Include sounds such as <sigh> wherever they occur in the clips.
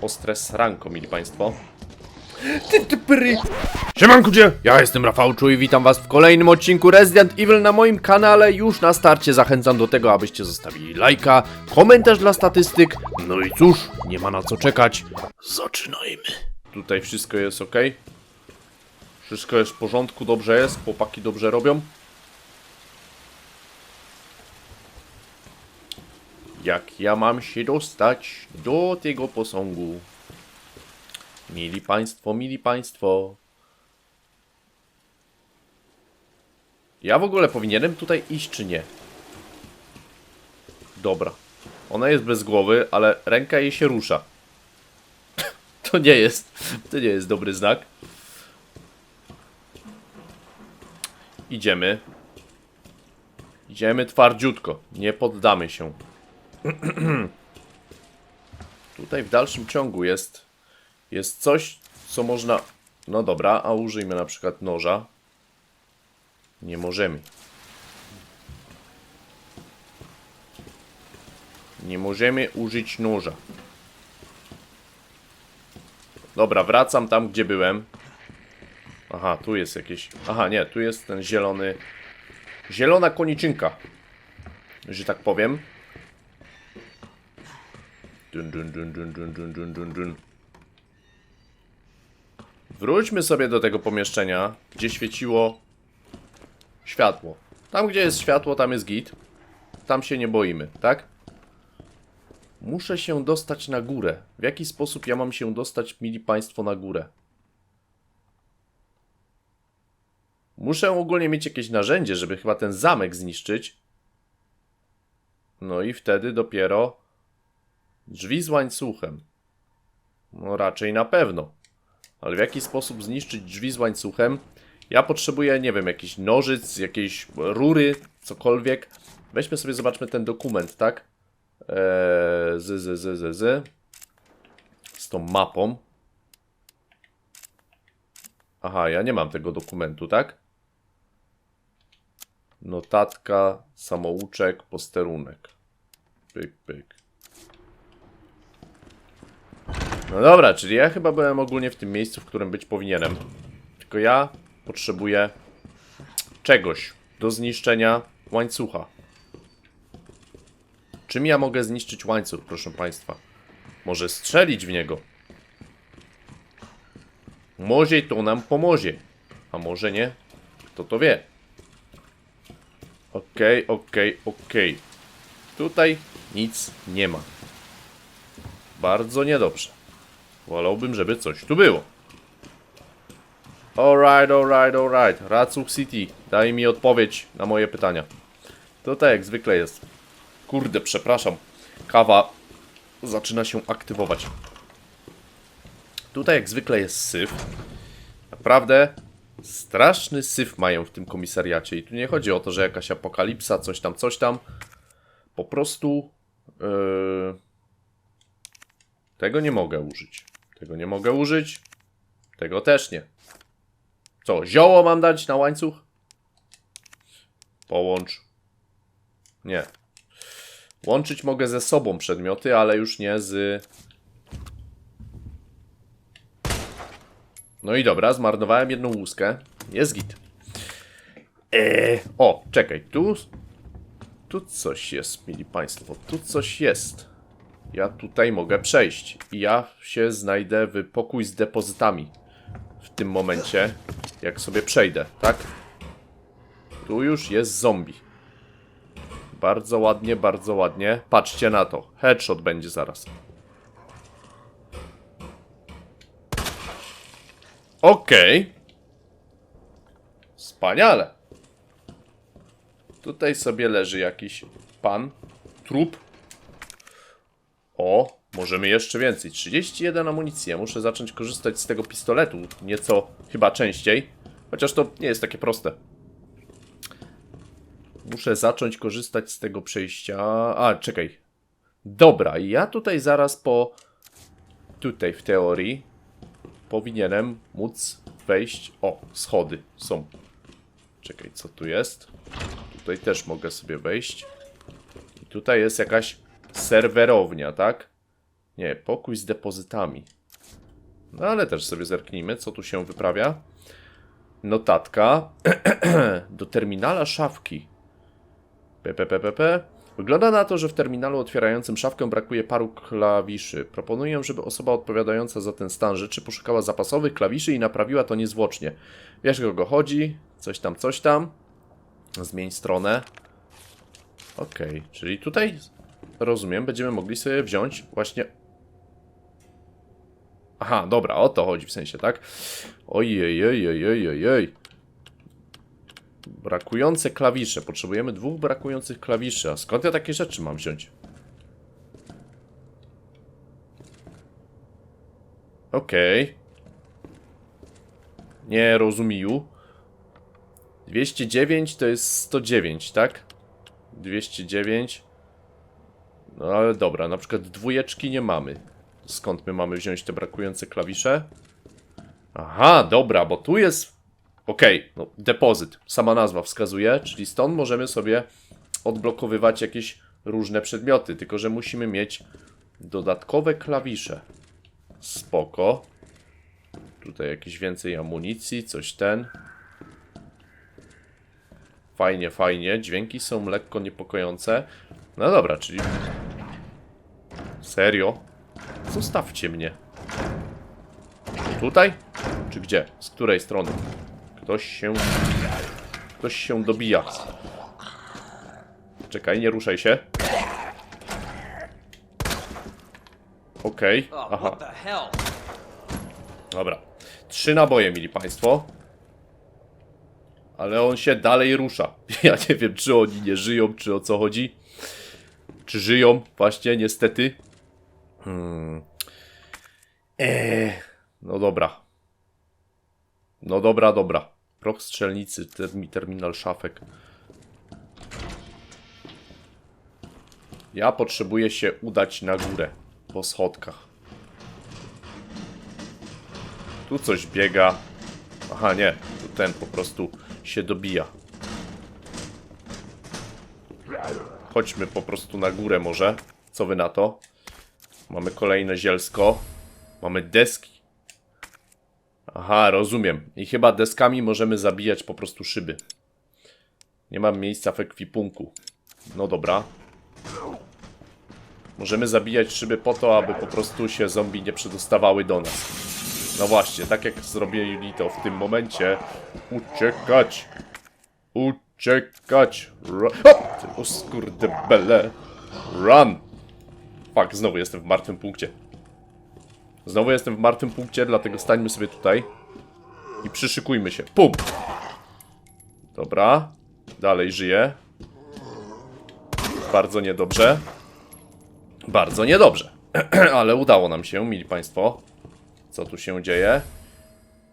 ostre sranko, mili państwo. Ty, ty, pry. Siemanku gdzie? Ja jestem Rafałczu i witam was w kolejnym odcinku Resident Evil na moim kanale. Już na starcie zachęcam do tego, abyście zostawili lajka, komentarz dla statystyk. No i cóż, nie ma na co czekać. Zaczynajmy. Tutaj wszystko jest ok. Wszystko jest w porządku, dobrze jest, chłopaki dobrze robią. Jak ja mam się dostać do tego posągu? Mili państwo, mili państwo. Ja w ogóle powinienem tutaj iść, czy nie? Dobra. Ona jest bez głowy, ale ręka jej się rusza. <laughs> To nie jest, to nie jest dobry znak. Idziemy. Idziemy twardziutko. Nie poddamy się. <clears throat> Tutaj w dalszym ciągu jest jest coś, co można... No dobra, a użyjmy na przykład noża. Nie możemy. Nie możemy użyć noża. Dobra, wracam tam, gdzie byłem. Aha, tu jest jakieś... Aha, nie, tu jest ten zielony... Zielona koniczynka. Że tak powiem. Dun, dun, dun, dun, dun, dun, dun, dun. Wróćmy sobie do tego pomieszczenia, gdzie świeciło światło. Tam, gdzie jest światło, tam jest git. Tam się nie boimy, tak? Muszę się dostać na górę. W jaki sposób ja mam się dostać, mili państwo, na górę? Muszę ogólnie mieć jakieś narzędzie, żeby chyba ten zamek zniszczyć. No i wtedy dopiero drzwi z łańcuchem. No raczej na pewno. Ale w jaki sposób zniszczyć drzwi z łańcuchem? Ja potrzebuję, nie wiem, jakiś nożyc, jakiejś rury, cokolwiek. Weźmy sobie, zobaczmy ten dokument, tak? Eee, z, z, z, z, z. Z tą mapą. Aha, ja nie mam tego dokumentu, tak? Notatka, samouczek, posterunek. Pyk, pyk. No dobra, czyli ja chyba byłem ogólnie w tym miejscu, w którym być powinienem. Tylko ja potrzebuję czegoś do zniszczenia łańcucha. Czym ja mogę zniszczyć łańcuch, proszę państwa? Może strzelić w niego. Może to nam pomoże. A może nie? Kto to wie? Okej, okej, okej. Tutaj nic nie ma. Bardzo niedobrze. Wolałbym, żeby coś tu było. Alright, alright, alright. Ratsuch City, daj mi odpowiedź na moje pytania. Tutaj jak zwykle jest. Kurde, przepraszam. Kawa zaczyna się aktywować. Tutaj jak zwykle jest syf. Naprawdę straszny syf mają w tym komisariacie. I tu nie chodzi o to, że jakaś apokalipsa, coś tam, coś tam. Po prostu... Yy... Tego nie mogę użyć. Tego nie mogę użyć. Tego też nie. Co, zioło mam dać na łańcuch? Połącz. Nie. Łączyć mogę ze sobą przedmioty, ale już nie z... No i dobra, zmarnowałem jedną łuskę. Jest git. Eee, o, czekaj, tu... Tu coś jest, mili państwo, tu coś jest. Ja tutaj mogę przejść. I ja się znajdę w pokój z depozytami. W tym momencie, jak sobie przejdę, tak? Tu już jest zombie. Bardzo ładnie, bardzo ładnie. Patrzcie na to. Headshot będzie zaraz. Okej. Wspaniale. Tutaj sobie leży jakiś pan. Trup. O, możemy jeszcze więcej. 31 amunicji. Muszę zacząć korzystać z tego pistoletu nieco chyba częściej. Chociaż to nie jest takie proste. Muszę zacząć korzystać z tego przejścia. A, czekaj. Dobra, ja tutaj zaraz po... Tutaj w teorii powinienem móc wejść... O, schody są. Czekaj, co tu jest? Tutaj też mogę sobie wejść. I tutaj jest jakaś serwerownia, tak? Nie, pokój z depozytami. No ale też sobie zerknijmy, co tu się wyprawia. Notatka. <clears throat> Do terminala szafki. PPPPP. Wygląda na to, że w terminalu otwierającym szafkę brakuje paru klawiszy. Proponuję, żeby osoba odpowiadająca za ten stan rzeczy poszukała zapasowych klawiszy i naprawiła to niezwłocznie. Wiesz, kogo chodzi? Coś tam, coś tam. Zmień stronę. Okej, czyli tutaj rozumiem, będziemy mogli sobie wziąć właśnie. Aha, dobra, o to chodzi w sensie, tak? Ojej, ojej, ojej, ojej. Brakujące klawisze. Potrzebujemy dwóch brakujących klawiszy. A skąd ja takie rzeczy mam wziąć? Okej. Nie rozumiju. 209 to jest 109, tak? 209. No ale dobra, na przykład dwójeczki nie mamy. Skąd my mamy wziąć te brakujące klawisze? Aha, dobra, bo tu jest. Okej, no depozyt, sama nazwa wskazuje, czyli stąd możemy sobie odblokowywać jakieś różne przedmioty, tylko że musimy mieć dodatkowe klawisze. Spoko. Tutaj jakieś więcej amunicji, coś ten. Fajnie, fajnie. Dźwięki są lekko niepokojące. No dobra, czyli... Serio? Zostawcie mnie. Tutaj? Czy gdzie? Z której strony? Ktoś się... Ktoś się dobija. Czekaj, nie ruszaj się. Okej, aha, hell? dobra. Trzy naboje, mili państwo. Ale on się dalej rusza. <laughs> Ja nie wiem, czy oni nie żyją, czy o co chodzi. Czy żyją, właśnie, niestety. Hmm. Eee, no dobra. No dobra, dobra. Proch strzelnicy, termi, terminal szafek. Ja potrzebuję się udać na górę. Po schodkach. Tu coś biega. Aha, nie. Tu ten po prostu się dobija. Chodźmy po prostu na górę może. Co wy na to? Mamy kolejne zielsko. Mamy deski. Aha, rozumiem. I chyba deskami możemy zabijać po prostu szyby. Nie mam miejsca w ekwipunku. No dobra. Możemy zabijać szyby po to, aby po prostu się zombie nie przedostawały do nas. No właśnie, tak jak zrobili to w tym momencie. Uciekać! Uciekać! Run! O! Skurde bele! Run! Fuck, znowu jestem w martwym punkcie. Znowu jestem w martwym punkcie, dlatego stańmy sobie tutaj. I przyszykujmy się. Pum! Dobra. Dalej żyje. Bardzo niedobrze. Bardzo niedobrze. <clears throat> Ale udało nam się, mili państwo. Co tu się dzieje?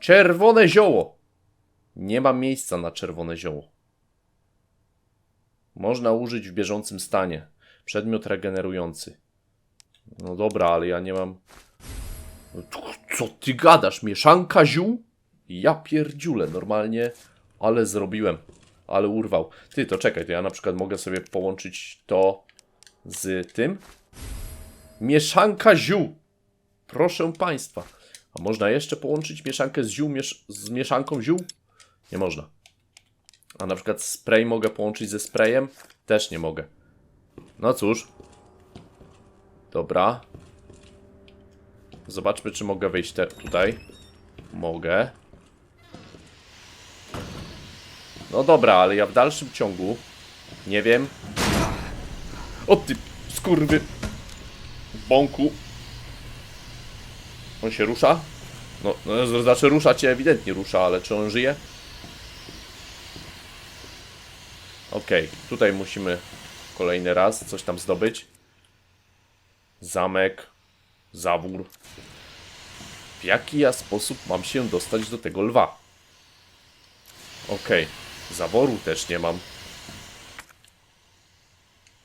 Czerwone zioło! Nie ma miejsca na czerwone zioło. Można użyć w bieżącym stanie. Przedmiot regenerujący. No dobra, ale ja nie mam... No Co ty gadasz? Mieszanka ziół? Ja pierdziule, normalnie, ale zrobiłem. Ale urwał. Ty, to czekaj, to ja na przykład mogę sobie połączyć to z tym. Mieszanka ziół. Proszę Państwa. A można jeszcze połączyć mieszankę z ziół miesz z mieszanką ziół? Nie można. A na przykład spray mogę połączyć ze sprayem? Też nie mogę. No cóż. Dobra. Zobaczmy, czy mogę wejść te tutaj. Mogę. No dobra, ale ja w dalszym ciągu nie wiem. O ty skurwy bąku. On się rusza? No, no znaczy rusza cię ewidentnie rusza, ale czy on żyje? Okej, tutaj musimy kolejny raz coś tam zdobyć. Zamek, zawór. W jaki ja sposób mam się dostać do tego lwa? Okej, zaworu też nie mam.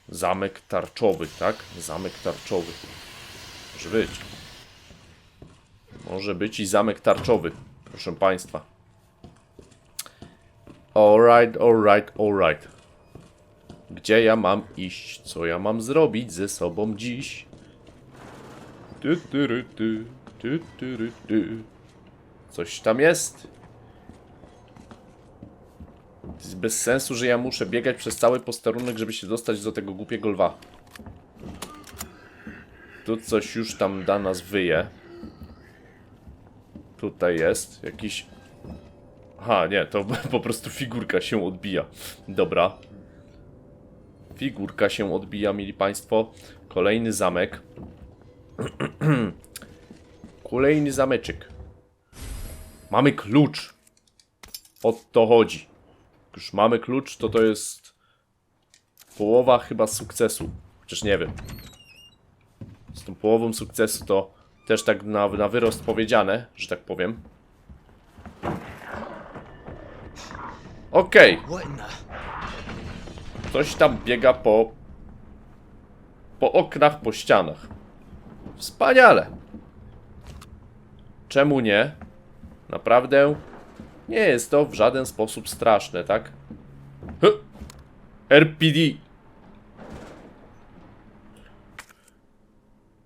Zamek tarczowy, tak? Zamek tarczowy. Może być. Może być i zamek tarczowy, proszę Państwa. Alright, alright, alright. Gdzie ja mam iść? Co ja mam zrobić ze sobą dziś? Tu, tu, ru, tu, tu, tu, ru, tu. Coś tam jest. To jest bez sensu, że ja muszę biegać przez cały posterunek, żeby się dostać do tego głupiego lwa. Tu coś już tam da nas wyje. Tutaj jest jakiś... Aha, nie, to <laughs> po prostu figurka się odbija. Dobra. Figurka się odbija, mili państwo. Kolejny zamek. <clears throat> Kolejny zameczek. Mamy klucz. O to chodzi. Już mamy klucz, to to jest połowa chyba sukcesu. Chociaż nie wiem. Z tą połową sukcesu to też tak na, na wyrost powiedziane, że tak powiem. Okej, the? Ktoś tam biega po. po oknach, po ścianach. Wspaniale. Czemu nie? Naprawdę nie jest to w żaden sposób straszne, tak? Hy! RPD.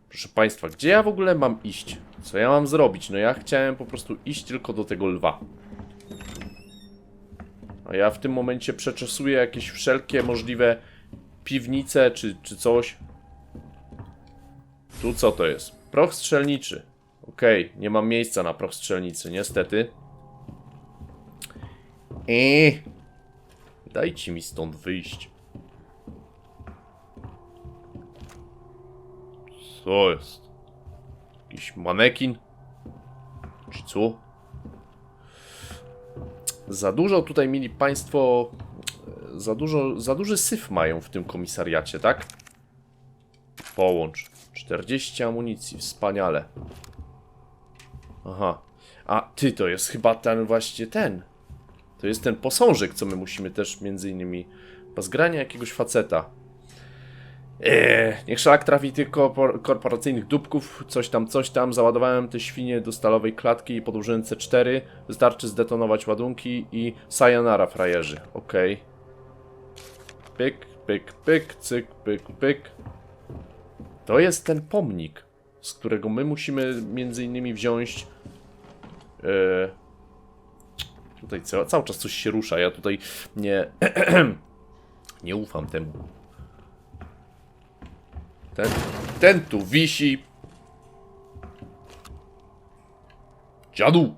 Proszę Państwa, gdzie ja w ogóle mam iść? Co ja mam zrobić? No ja chciałem po prostu iść tylko do tego lwa. A ja w tym momencie przeczesuję jakieś wszelkie możliwe piwnice czy, czy coś. Tu co to jest? Proch strzelniczy. Okej, nie mam miejsca na proch strzelnicy, niestety. Eee. Dajcie mi stąd wyjść. Co jest? Jakiś manekin? Czy co? Za dużo tutaj mieli państwo. Za dużo, za duży syf mają w tym komisariacie, tak? Połącz. 40 amunicji, wspaniale. Aha. A ty to jest chyba ten właśnie ten. To jest ten posążek, co my musimy też między innymi. Zgrania jakiegoś faceta. Eee, niech szlak trafi tych korpor- korporacyjnych dupków, coś tam, coś tam. Załadowałem te świnie do stalowej klatki i podłożyłem C4. Wystarczy zdetonować ładunki i sayonara frajerzy. Okej. Pyk, pyk, pyk, cyk, pyk, pyk. To jest ten pomnik, z którego my musimy między innymi wziąć... Eee, tutaj ca- cały czas coś się rusza, ja tutaj nie... <clears throat> nie ufam temu. Ten, ten tu wisi. Dziadu!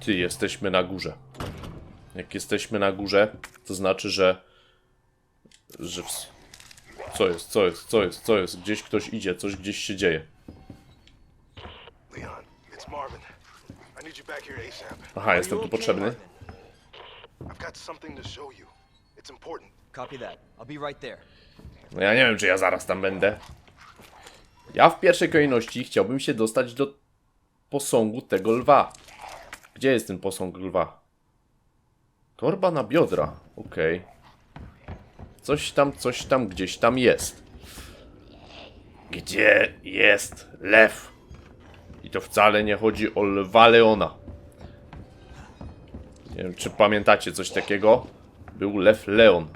Ty, jesteśmy na górze. Jak jesteśmy na górze, to znaczy, że... że... W... Co jest, co jest, co jest, co jest? Gdzieś ktoś idzie, coś gdzieś się dzieje. Aha, jestem tu potrzebny. No ja nie wiem, czy ja zaraz tam będę. Ja w pierwszej kolejności chciałbym się dostać do posągu tego lwa. Gdzie jest ten posąg lwa? Torba na biodra. Okej. Coś tam, coś tam, gdzieś tam jest. Gdzie jest lew? I to wcale nie chodzi o lwa Leona. Nie wiem, czy pamiętacie coś takiego? Był lew Leon.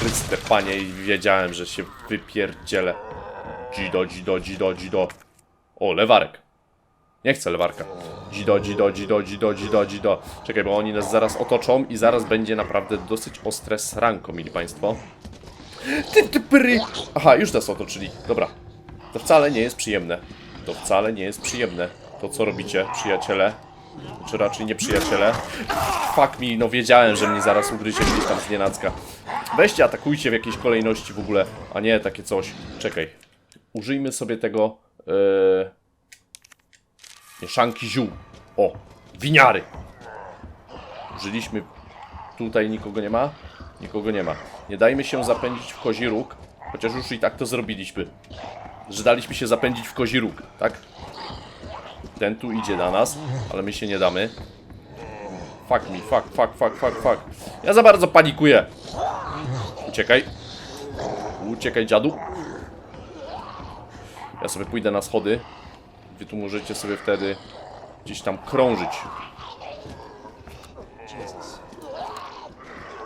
Chryste panie i wiedziałem, że się wypierdzielę. Dzido, dzido, dzido, dzido. O, lewarek. Nie chcę lewarka. Dzido, dzido, dzido, dzido, dzido, dzido. Czekaj, bo oni nas zaraz otoczą i zaraz będzie naprawdę dosyć ostre sranko, mili państwo. Ty, ty, pry. Aha, już nas otoczyli. Dobra. To wcale nie jest przyjemne. To wcale nie jest przyjemne. To co robicie, przyjaciele? Czy raczej nie przyjaciele? Fuck mi, no wiedziałem, że mnie zaraz ugryzie gdzieś tam z nienacka. Weźcie, atakujcie w jakiejś kolejności w ogóle, a nie takie coś. Czekaj. Użyjmy sobie tego... Yy... Mieszanki ziół. O, winiary. Użyliśmy... Tutaj nikogo nie ma? Nikogo nie ma. Nie dajmy się zapędzić w kozi róg, chociaż już i tak to zrobiliśmy. Że daliśmy się zapędzić w kozi róg, tak? Ten tu idzie na nas, ale my się nie damy. Fuck me, fuck, fuck, fuck, fuck, fuck. Ja za bardzo panikuję. Uciekaj. Uciekaj, dziadu. Ja sobie pójdę na schody. Wy tu możecie sobie wtedy gdzieś tam krążyć.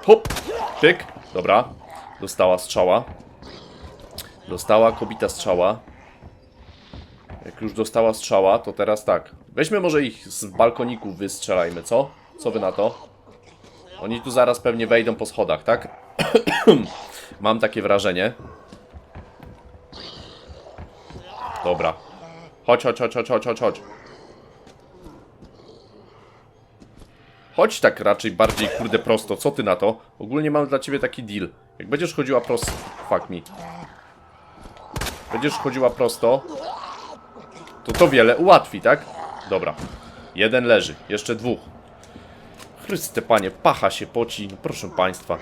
Hop, pyk. Dobra. Dostała strzała. Dostała kobita strzała. Jak już dostała strzała, to teraz tak. Weźmy może ich z balkoników wystrzelajmy, co? Co wy na to? Oni tu zaraz pewnie wejdą po schodach, tak? <clears throat> Mam takie wrażenie. Dobra. Chodź, chodź, chodź, chodź, chodź, chodź, chodź. Tak raczej bardziej, kurde, prosto. Co ty na to? Ogólnie mam dla ciebie taki deal. Jak będziesz chodziła prosto... Fuck me. Będziesz chodziła prosto, to to wiele ułatwi, tak? Dobra. Jeden leży. Jeszcze dwóch. Chryste panie, pacha się poci. No proszę państwa.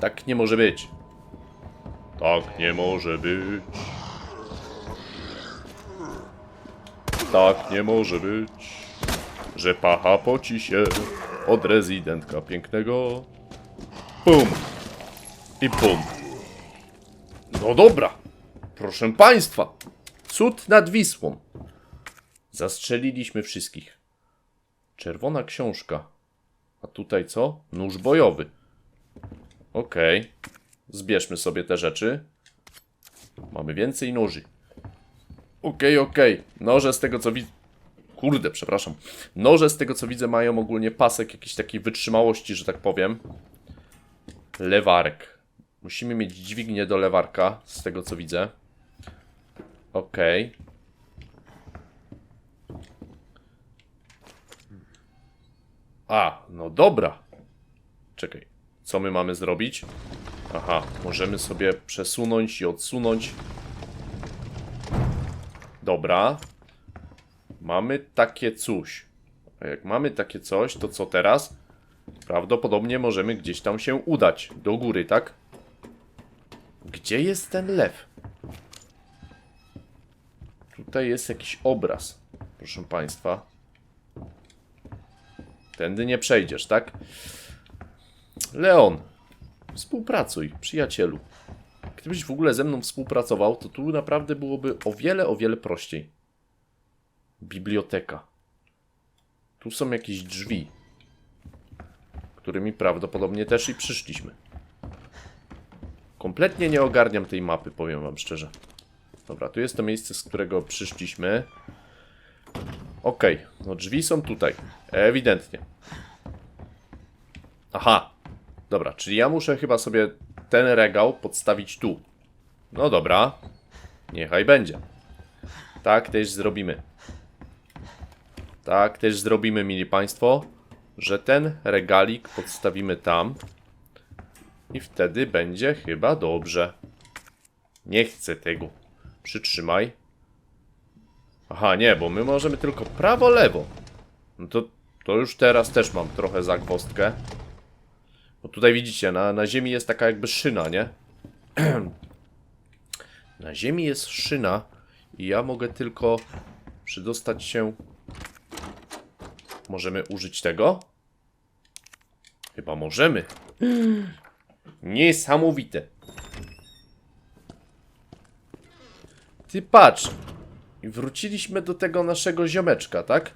Tak nie może być. Tak nie może być. Tak nie może być. Że pacha poci się od rezydentka pięknego. Pum. I pum. No dobra. Proszę państwa. Cud nad Wisłą. Zastrzeliliśmy wszystkich. Czerwona książka. A tutaj co? Nóż bojowy. Okej. Zbierzmy sobie te rzeczy. Mamy więcej noży. Okej, okej. Noże z tego co widzę... Kurde, przepraszam. Noże z tego co widzę mają ogólnie pasek jakiejś takiej wytrzymałości, że tak powiem. Lewarek. Musimy mieć dźwignię do lewarka, z tego co widzę. Okej. A, no dobra. Czekaj, co my mamy zrobić? Aha, możemy sobie przesunąć i odsunąć. Dobra. Mamy takie coś. A jak mamy takie coś, to co teraz? Prawdopodobnie możemy gdzieś tam się udać. Do góry, tak? Gdzie jest ten lew? Tutaj jest jakiś obraz, proszę Państwa. Tędy nie przejdziesz, tak? Leon, współpracuj, przyjacielu. Gdybyś w ogóle ze mną współpracował, to tu naprawdę byłoby o wiele, o wiele prościej. Biblioteka. Tu są jakieś drzwi, którymi prawdopodobnie też i przyszliśmy. Kompletnie nie ogarniam tej mapy, powiem wam szczerze. Dobra, tu jest to miejsce, z którego przyszliśmy. Okej, no drzwi są tutaj. Ewidentnie. Aha. Dobra, czyli ja muszę chyba sobie ten regał podstawić tu. No dobra. Niechaj będzie. Tak też zrobimy. Tak też zrobimy, mili państwo, że ten regalik podstawimy tam. I wtedy będzie chyba dobrze. Nie chcę tego. Przytrzymaj. Aha, nie, bo my możemy tylko prawo, lewo. No to, to już teraz też mam trochę zagwostkę. Bo tutaj widzicie, na, na ziemi jest taka jakby szyna, nie? <clears throat> na ziemi jest szyna i ja mogę tylko przydostać się... Możemy użyć tego? Chyba możemy. <gasps> Niesamowite. Ty patrz. I wróciliśmy do tego naszego ziomeczka, tak?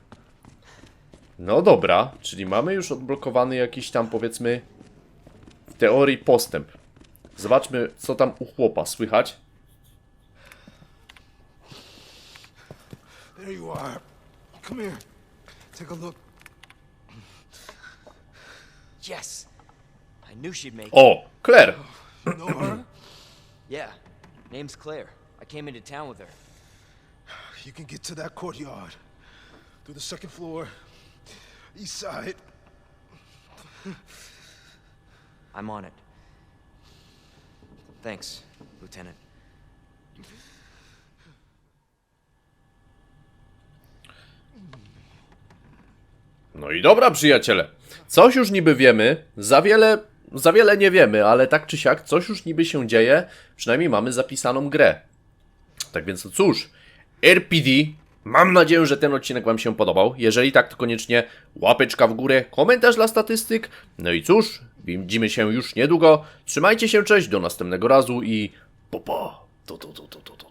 No dobra, czyli mamy już odblokowany jakiś tam powiedzmy teorii postęp. Zobaczmy, co tam u chłopa słychać. There you are. Come here. Take a look. Yes. I knew she'd make it. O, Claire. You know her? <clears throat> Yeah. Name's Claire. I came into town with her. You can get to that courtyard. Through the second floor. East side. I'm on it. Thanks, Lieutenant. No i dobra, przyjaciele. Coś już niby wiemy, za wiele, za wiele nie wiemy, ale tak czy siak, coś już niby się dzieje. Przynajmniej mamy zapisaną grę. Tak więc, no cóż, RPD. Mam nadzieję, że ten odcinek Wam się podobał. Jeżeli tak, to koniecznie łapeczka w górę, komentarz dla statystyk. No i cóż, widzimy się już niedługo. Trzymajcie się, cześć, do następnego razu i tu, tu.